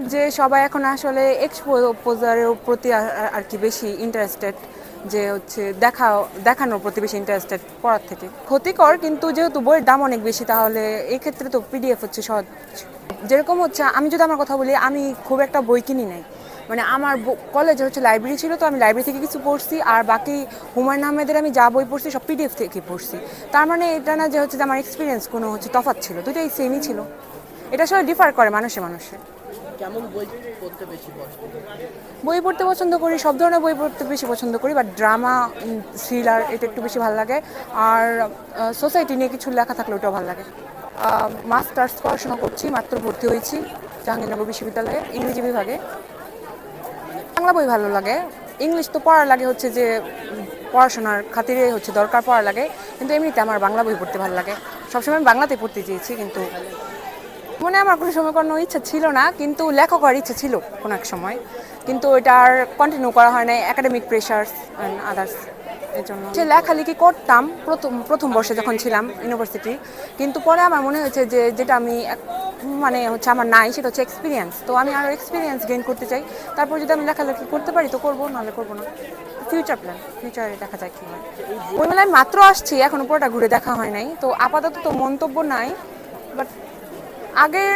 যে সবাই এখন আসলে এক্সপোজারের প্রতি আর- কি বেশি ইন্টারেস্টেড যে হচ্ছে দেখা, দেখানোর প্রতি বেশি ইন্টারেস্টেড পড়ার থেকে। ক্ষতিকর, কিন্তু যেহেতু বইয়ের দাম অনেক বেশি, তাহলে এক্ষেত্রে তো পিডিএফ হচ্ছে সহজ। যেরকম হচ্ছে, আমি যদি আমার কথা বলি, আমি খুব একটা বই কিনি নাই। মানে আমার কলেজে হচ্ছে লাইব্রেরি ছিল, তো আমি লাইব্রেরি থেকে কিছু পড়ছি, আর বাকি হুমায়ুন আহমেদের আমি যা বই পড়ছি, সব পিডিএফ থেকে পড়ছি। তার মানে এটা না যে হচ্ছে আমার এক্সপিরিয়েন্স কোনো হচ্ছে তফাৎ ছিল দুটোই সেমই ছিল। এটা আসলে ডিফার করে মানুষে মানুষে। কেমন বই পড়তে বেশি পছন্দ বই পড়তে পছন্দ করি সব ধরনের বই পড়তে বেশি পছন্দ করি বাট ড্রামা থ্রিলার এটা একটু বেশি ভালো লাগে। আর সোসাইটি নিয়ে কিছু লেখা থাকলে ওটাও ভালো লাগে। মাস্টার্স পড়াশোনা করছি মাত্র ভর্তি হয়েছি জাহাঙ্গীরনগর বিশ্ববিদ্যালয়ে ইংরেজি বিভাগে। বাংলা বই ভালো লাগে। ইংলিশ তো পড়ার লাগে হচ্ছে যে পড়াশোনার খাতিরে হচ্ছে দরকার পড়া লাগে কিন্তু এমনিতে আমার বাংলা বই পড়তে ভালো লাগে। সবসময় আমি বাংলাতে পড়তে চেয়েছি কিন্তু মনে আমার কোনো সময় কোনো ইচ্ছা ছিল না, কিন্তু লেখক হওয়ার ইচ্ছা ছিল কোনো এক সময়। কিন্তু এটা আর কন্টিনিউ করা হয় নাই একাডেমিক প্রেশার্স অ্যান্ড আদার্স এর জন্য। সে লেখালেখি করতাম প্রথম প্রথম বর্ষে যখন ছিলাম ইউনিভার্সিটি কিন্তু পরে আমার মনে হয়েছে যে যেটা আমি মানে হচ্ছে আমার নাই, সেটা হচ্ছে এক্সপিরিয়েন্স তো আমি আরও এক্সপিরিয়েন্স গেইন করতে চাই। তারপর যদি আমি লেখালেখি করতে পারি তো করব, নাহলে করব না। ফিউচার প্ল্যান ফিউচারে দেখা যায় কী হয়। ওই মেলায় মাত্র আসছি, এখনও পুরোটা ঘুরে দেখা হয় নাই। তো আপাতত তো মন্তব্য নাই বাট আগের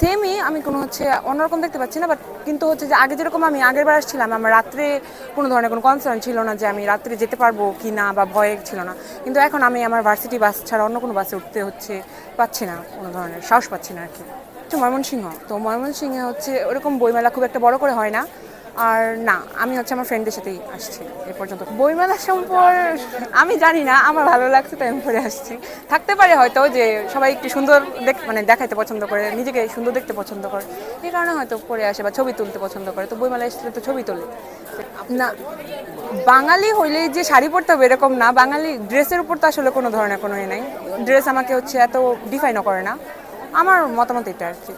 সেমই আমি কোনো হচ্ছে অন্যরকম দেখতে পাচ্ছি না বাট কিন্তু হচ্ছে যে আগে যেরকম আমি আগের বার আসছিলাম, আমার রাত্রে কোনো ধরনের কোনো কনসার্ন ছিল না যে আমি রাত্রে যেতে পারব কি না বা ভয় ছিল না। কিন্তু এখন আমি আমার ভার্সিটি বাস ছাড়া অন্য কোনো বাসে উঠতে হচ্ছে পাচ্ছি না, কোনো ধরনের সাহস পাচ্ছি না আর কি। ময়মনসিংহ, তো ময়মনসিংহে হচ্ছে ওরকম বইমেলা খুব একটা বড় করে হয় না আর না, আমি হচ্ছে আমার ফ্রেন্ডদের সাথেই আসছি, এ পর্যন্ত। বইমেলা সম্পর, আমি জানি না, আমার ভালো লাগছে তাই আমি পরে আসছি। থাকতে পারে হয়তো যে সবাই একটু সুন্দর দেখ মানে দেখাইতে পছন্দ করে, নিজেকে সুন্দর দেখতে পছন্দ করে। এই কারণে হয়তো পরে আসে বা ছবি তুলতে পছন্দ করে। তো বইমেলা এসলে তো ছবি তোলে। না, বাঙালি হইলেই যে শাড়ি পরতে হবে এরকম না, বাঙালি ড্রেসের উপর তো আসলে কোনো ধরনের কোনো ইয়ে নাই। ড্রেস আমাকে হচ্ছে এত ডিফাইনও করে না। আমার মতামত এটা আর কি।